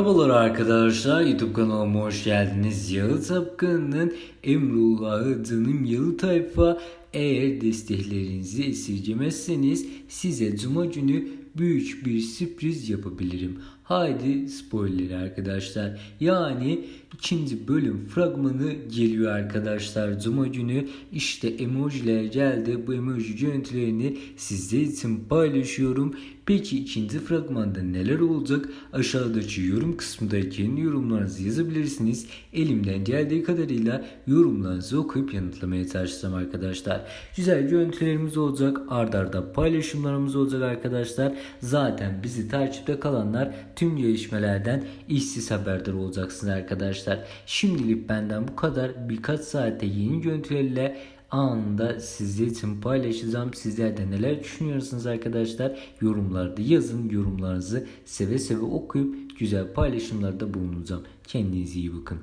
Merhabalar arkadaşlar YouTube kanalıma hoş geldiniz. Yalı Tapkan'ın Emrullah'ı Canım Yalı Tayfa eğer desteklerinizi esirgemezseniz size cuma günü büyük bir sürpriz yapabilirim. Haydi spoiler arkadaşlar. Yani ikinci bölüm fragmanı geliyor arkadaşlar. Cuma günü işte emojiler geldi. Bu emoji görüntülerini sizler için paylaşıyorum. Peki ikinci fragmanda neler olacak? Aşağıdaki yorum kısmındaki yorumlarınızı yazabilirsiniz. Elimden geldiği kadarıyla yorumlarınızı okuyup yanıtlamaya çalışacağım arkadaşlar. Güzel görüntülerimiz olacak. Ardarda arda paylaşımlarımız olacak arkadaşlar. Zaten bizi takipte kalanlar tüm gelişmelerden işsiz haberdar olacaksınız arkadaşlar. Şimdilik benden bu kadar. Birkaç saate yeni görüntülerle anında sizler için paylaşacağım. Sizler de neler düşünüyorsunuz arkadaşlar? Yorumlarda yazın. Yorumlarınızı seve seve okuyup güzel paylaşımlarda bulunacağım. Kendinize iyi bakın.